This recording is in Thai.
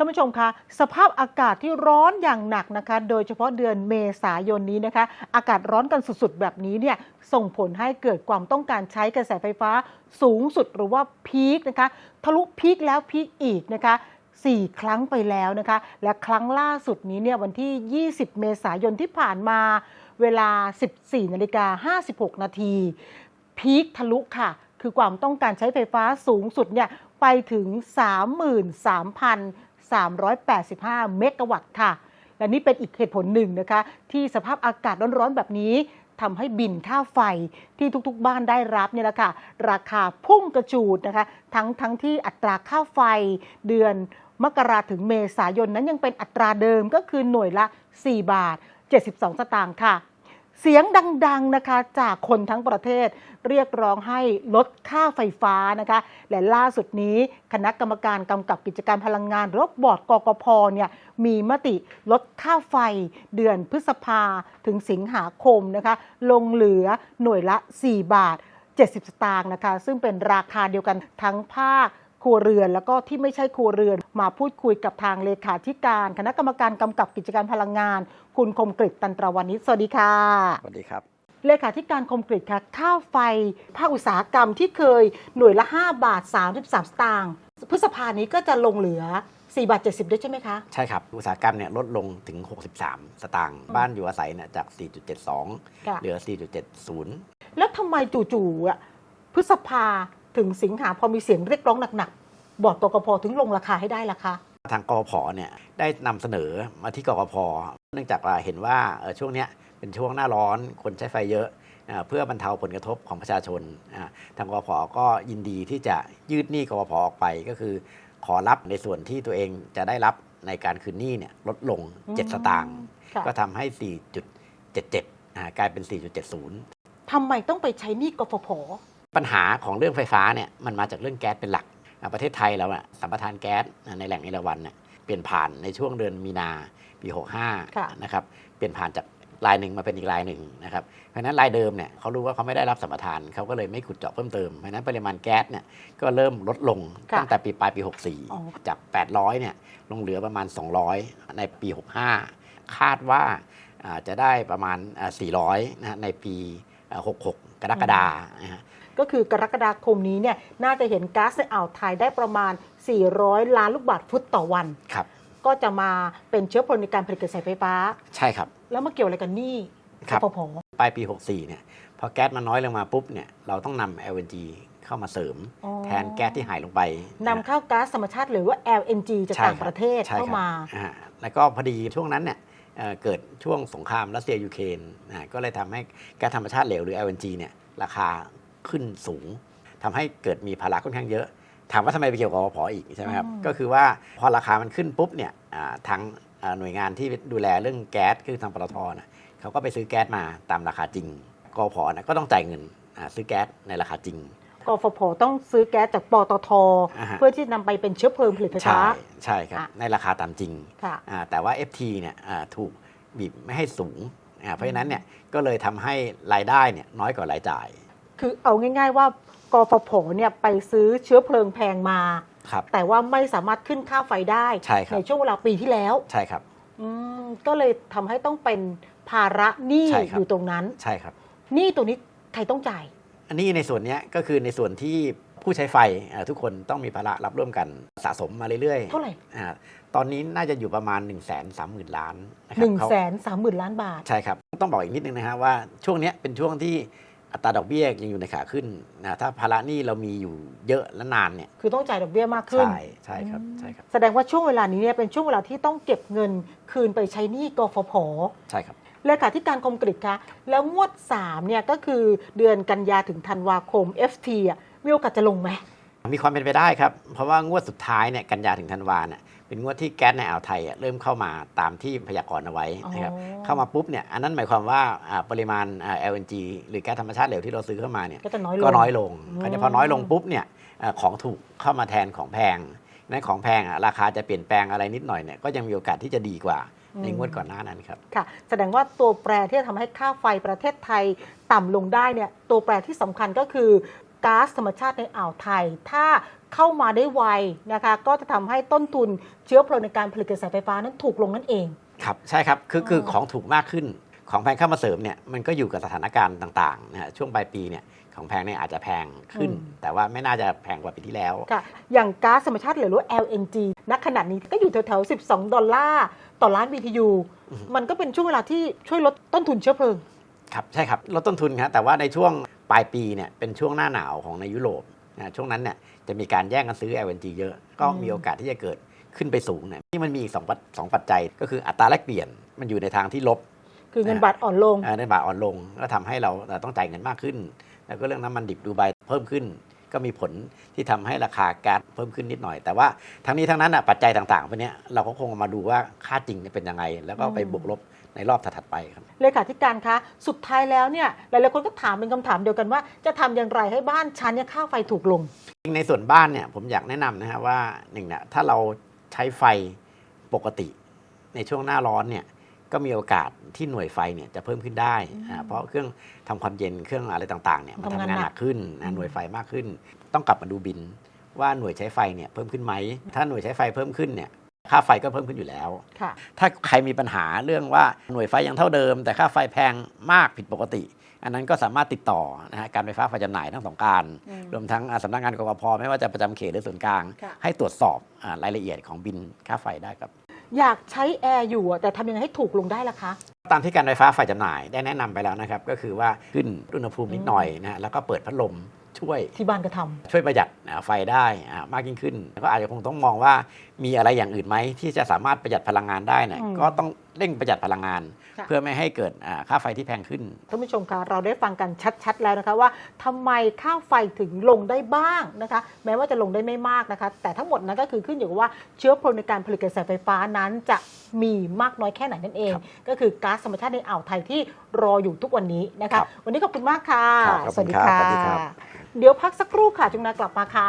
ท่านผู้ชมคะสภาพอากาศที่ร้อนอย่างหนักนะคะ โดยเฉพาะเดือนเมษายนนี้นะคะ อากาศร้อนกันสุดๆ แบบนี้เนี่ยส่งผลให้เกิดความต้องการใช้กระแสไฟฟ้าสูงสุดหรือว่าพีคนะคะ ทะลุพีคแล้วพีคอีกนะคะ4ครั้งไปแล้วนะคะ และครั้งล่าสุดนี้เนี่ยวันที่ 20 เมษายนที่ผ่านมา เวลา 14 นาฬิกา 56 นาทีพีคทะลุค่ะ คือความต้องการใช้ไฟฟ้าสูงสุดเนี่ยไปถึง 385 เมกะวัตต์ค่ะ และนี่เป็นอีกเหตุผลหนึ่งนะคะ ที่สภาพอากาศร้อนๆ แบบนี้ทำให้บินค่าไฟที่ทุกๆ บ้านได้รับเนี่ยแหละค่ะ ราคาพุ่งกระจูดนะคะ ทั้งทั้งที่อัตราค่าไฟเดือนมกราถึงเมษายนนั้นยังเป็นอัตราเดิมก็คือหน่วยละ 4 บาท 72 สตางค์ค่ะ เสียงดังๆนะคะจากคนทั้งประเทศ เรียกร้องให้ลดค่าไฟฟ้านะคะ และล่าสุดนี้คณะกรรมการกำกับกิจการพลังงานรือบอร์ดกกพเนี่ยมีมติลดค่าไฟเดือนพฤษภาถึงสิงหาคมนะคะ ลงเหลือหน่วยละ 4 บาท 70 สตางค์นะคะ ซึ่งเป็นราคาเดียวกันทั้งภาค ครัวเรือน แล้วก็ที่ไม่ใช่ครัวเรือน มาพูดคุยกับทางเลขาธิการ คณะกรรมการกำกับกิจการพลังงาน คุณคมกริตตันตรวานิชสวัสดีค่ะสวัสดีครับเลขาธิการคมกริตค่ะค่าไฟภาคอุตสาหกรรมที่เคยหน่วยละ 5 บาท 33 สตางค์พฤษภานี้ก็จะลงเหลือ4บาท70 ด้วยใช่ไหมคะ ใช่ครับ อุตสาหกรรมเนี่ยลดลงถึง 63 สตางค์บ้านอยู่อาศัยเนี่ยจาก 4.72ค่ะเหลือ 4.70 แล้วทำไมจู่ๆอะพฤษภา ถึงสิงหาพอมีเสียงเรียกร้องหนักๆบอร์ดกกพถึงลงราคาให้ได้ล่ะคะทางกพเนี่ยได้นำเสนอมาที่กกพเนื่องจากว่าเห็นว่าเอ่อช่วงเนี้ยเป็นช่วงหน้าร้อนคนใช้ไฟเยอะอ่าเพื่อบรรเทาผลกระทบของประชาชนอ่าทางกพก็ยินดีที่จะยืดหนี้กพออกไปก็คือ ขอรับในส่วนที่ตัวเองจะได้รับในการคืนหนี้เนี่ยลดลงอืม7สตางค์ค่ะก็ทำให้ 4.77อ่ากลายเป็น 4.70ทำไมต้องไปใช้หนี้กฟผ ปัญหาของเรื่องไฟฟ้าเนี่ยมันมาจากเรื่องแก๊สเป็นหลักอะประเทศไทยเราอะสัมปทานแก๊สอะในแหล่งเอราวัณเนี่ยเปลี่ยนผ่านในช่วงเดือนมีนาปีค่ะ65 นะครับ เปลี่ยนผ่านจากรายหนึ่งมาเป็นอีกรายหนึ่งนะครับ เพราะฉะนั้นรายเดิมเนี่ยเขารู้ว่าเขาไม่ได้รับสัมปทานเขาก็เลยไม่ขุดเจาะเพิ่มเติม เพราะฉะนั้นปริมาณแก๊สเนี่ยก็เริ่มลดลงค่ะตั้งแต่ปีปลายปีอ๋อ64 จาก 800 เนี่ยลงเหลือประมาณ 200 ในปี 65 คาดว่าอ่าจะได้ประมาณอ่า400 นะฮะในปีอ่า66 กรกฎานะฮะ ก็คือกรกฎาคมนี้เนี่ยน่าจะเห็นก๊าซในอ่าวไทยได้ประมาณ 400 ล้านลูกบาทฟุตต่อวัน ครับ ก็จะมาเป็นเชื้อเพลิงในการผลิตกระแสไฟฟ้า ใช่ครับ แล้วมาเกี่ยวอะไรกันนี่ครับกฟผปลายปี 64 เนี่ย พอแก๊สมันน้อยลงมาปุ๊บเนี่ย เราต้องนำ LNG เข้ามาเสริมอ๋อแทนแก๊สที่หายลงไปนำเข้าก๊าซธรรมชาติหรือว่า LNG จากใช่ต่างคบประเทศใช่เข้าครับมา อ่าแล้วก็พอดีช่วงนั้นเนี่ยเอ่อเกิดช่วงสงครามรัสเซียยูเครนอ่าก็เลยทำให้แก๊สธรรมชาติเหลวหรือ LNG เนี่ยราคา ขึ้นสูงทำให้เกิดมีภาระค่อนข้างเยอะ ถามว่าทำไมไปเกี่ยวกับกพอีกใช่ไหมครับอืมก็คือว่าพอราคามันขึ้นปุ๊บเนี่ยอ่าทางอ่าหน่วยงานที่ดูแลเรื่องแก๊สคือทางปตทนะเขาก็ไปซื้อแก๊สมาตามราคาจริงกพนะก็ต้องจ่ายเงินอ่าซื้อแก๊สในราคาจริงกฟผต้องซื้อแก๊สจากปตทอ่าฮะเพื่อที่นำไปเป็นเชื้อเพลิงผลิตไฟฟ้าใช่ใช่ครับอะในราคาตามจริงค่ะอ่าแต่ว่า FT เนี่ยอ่าถูกบีบไม่ให้สูงอ่าเพราะฉะนั้นเนี่ยก็เลยทำให้รายได้เนี่ยน้อยกว่ารายจ่าย คือเอาง่าย ๆ ว่ากฟผเนี่ยไปซื้อเชื้อเพลิงแพงมา ครับ แต่ว่าไม่สามารถขึ้นค่าไฟได้ใช่ครับช่วงเวลาปีที่แล้วใช่ครับ อืมก็เลยทำให้ต้องเป็นภาระหนี้ใช่ครับ อยู่ตรงนั้นใช่ครับ หนี้ตัวนี้ใครต้องจ่าย อันนี้ในส่วนเนี้ยก็คือในส่วนที่ผู้ใช้ไฟอ่าทุกคนต้องมีภาระรับร่วมกันสะสมมาเรื่อยๆเท่าไหร่อ่าตอนนี้น่าจะอยู่ประมาณ 1 3 0 0 0 0 ล้านนะคหรันึ่งเขาแสนสามหมื่นล้านบาท ใช่ครับ ต้องบอกอีกนิดนึงนะฮะว่าช่วงเนี้ยเป็นช่วงที่ อัตราดอกเบี้ยยังอยู่ในขาขึ้นนะถ้าภาระหนี้เรามีอยู่เยอะและนานเนี่ยคือต้องจ่ายดอกเบี้ยมากขึ้น ใช่ใช่ครับใช่ครับ แสดงว่าช่วงเวลานี้เนี่ยเป็นช่วงเวลาที่ต้องเก็บเงินคืนไปใช้หนี้กฟผใช่ครับเลขาธิการคมกริตคะแล้วงวด3เนี่ยก็คือเดือนกันยาถึงธันวาคม FT อะมีโอกาสจะลงไหมมีความเป็นไปได้ครับ เพราะว่างวดสุดท้ายเนี่ยกันยาถึงธันวาเนี่ย เป็นงวดที่แก๊สในอ่าวไทยอะเริ่มเข้ามาตามที่พยากรณ์เอาไว้นะครับอ๋อเข้ามาปุ๊บเนี่ยอันนั้นหมายความว่าอ่าปริมาณอ่า LNG หรือแก๊สธรรมชาติเหลวที่เราซื้อเข้ามาเนี่ยก็จะน้อยลงก็น้อยลงอืมคราวนี้พอน้อยลงปุ๊บเนี่ยเอ่อของถูกเข้ามาแทนของแพงนั้นของแพงอะราคาจะเปลี่ยนแปลงอะไรนิดหน่อยเนี่ยก็ยังมีโอกาสที่จะดีกว่าในงวดก่อนหน้านั้นครับค่ะ แสดงว่าตัวแปรที่จะทำให้ค่าไฟประเทศไทยต่ำลงได้เนี่ยตัวแปรที่สำคัญก็คือ ก๊าซธรรมชาติในอ่าวไทย ถ้าเข้ามาได้ไวนะคะก็จะทำให้ต้นทุนเชื้อเพลิงในการผลิตกระแสไฟฟ้านั้นถูกลงนั่นเอง ครับใช่ครับคือคืออ๋อของถูกมากขึ้นของแพงเข้ามาเสริมเนี่ยมันก็อยู่กับสถานการณ์ต่างๆนะฮะช่วงปลายปีเนี่ยของแพงเนี่ยอาจจะแพงขึ้น แต่ว่าไม่น่าจะแพงกว่าปีที่แล้วค่ะอย่างก๊าซธรรมชาติหรือว่า LNG ณขณะนี้ก็อยู่แถวๆ 12 ดอลลาร์ต่อล้าน BTU อือฮึมันก็เป็นช่วงเวลาที่ช่วยลดต้นทุนเชื้อเพลิง ครับ ใช่ครับ ลดต้นทุนครับแต่ว่าในช่วง ปลายปีเนี่ยเป็นช่วงหน้าหนาวของในยุโรปนะช่วงนั้นเนี่ยจะมีการแย่งกันซื้อ LNG เยอะ ก็อืมมีโอกาสที่จะเกิดขึ้นไปสูงเนี่ยที่มันมีอีกสองปัจสองปัจจัยก็คืออัตราแลกเปลี่ยนมันอยู่ในทางที่ลบ คือเงินบาทอ่อนลงเอ่อในบาทอ่อนลงก็ทำให้เราเอ่อต้องจ่ายเงินมากขึ้น แล้วก็เรื่องน้ำมันดิบดูไบเพิ่มขึ้น ก็มีผลที่ทำให้ราคาก๊าซเพิ่มขึ้นนิดหน่อย แต่ว่าทั้งนี้ทั้งนั้นอะปัจจัยต่างๆพวกเนี้ยเราก็คงมาดูว่าค่าจริงเนี่ยเป็นยังไง แล้วก็ไปอืมบวกลบ ในรอบถัดๆไปครับเลขาธิการคะสุดท้ายแล้วเนี่ยหลายๆคนก็ถามเป็นคำถามเดียวกันว่า จะทำอย่างไรให้บ้านชั้นเนี่ยค่าไฟถูกลง ในส่วนบ้านเนี่ยผมอยากแนะนำนะฮะว่าหนึ่งเนี่ยถ้าเราใช้ไฟปกติในช่วงหน้าร้อนเนี่ยก็มีโอกาสที่หน่วยไฟเนี่ยจะเพิ่มขึ้นได้อ่าเพราะเครื่องทำความเย็นเครื่องอะไรต่างๆเนี่ยมันทำงานทำงานหนักหนักขึ้นอืนะมหน่วยไฟมากขึ้น ต้องกลับมาดูบินว่าหน่วยใช้ไฟเนี่ยเพิ่มขึ้นไหม ถ้าหน่วยใช้ไฟเพิ่มขึ้นเนี่ย ค่าไฟก็เพิ่มขึ้นอยู่แล้วค่ะถ้าใครมีปัญหาเรื่องว่าหน่วยไฟยังเท่าเดิม แต่ค่าไฟแพงมากผิดปกติ อันนั้นก็สามารถติดต่อนะฮะการไฟฟ้าฝ่ายจำหน่ายทั้งสองการอืมรวมทั้งอ่าสำนักงานกกพไม่ว่าจะประจำเขตหรือส่วนกลางค่ะให้ตรวจสอบอารายละเอียดของบินค่าไฟได้ครับ อยากใช้แอร์อยู่อะแต่ทำยังไงให้ถูกลงได้ล่ะคะตามที่การไฟฟ้าฝ่ายจำหน่ายได้แนะนำไปแล้วนะครับ ก็คือว่าขึ้นอุณหภูมินิดหน่อยนะฮะแล้วก็เปิดพัดลม ช่วย ที่บ้านก็ทำช่วยประหยัดอ่าไฟได้อ่ามากยิ่งขึ้นแล้วก็อาจจะคงต้องมองว่ามีอะไรอย่างอื่นไหมที่จะสามารถประหยัดพลังงานได้เนี่ยอืมก็ต้องเร่งประหยัดพลังงานค่ะเพื่อไม่ให้เกิดอ่าค่าไฟที่แพงขึ้นท่านผู้ชมคะเราได้ฟังกันชัดๆแล้วนะคะว่าทำไมค่าไฟถึงลงได้บ้างนะคะ แม้ว่าจะลงได้ไม่มากนะคะ แต่ทั้งหมดนั้นก็คือขึ้นอยู่กับว่าเชื้อเพลิงในการผลิตกระแสไฟฟ้านั้นจะมีมากน้อยแค่ไหนนั่นเองครับก็คือก๊าซธรรมชาติในอ่าวไทยที่รออยู่ทุกวันนี้นะคะครับวันนี้ขอบคุณมากค่ะครับขอบคุณครับสวัสดีครับ เดี๋ยวพักสักครู่ค่ะจุงนากลับมาค่ะ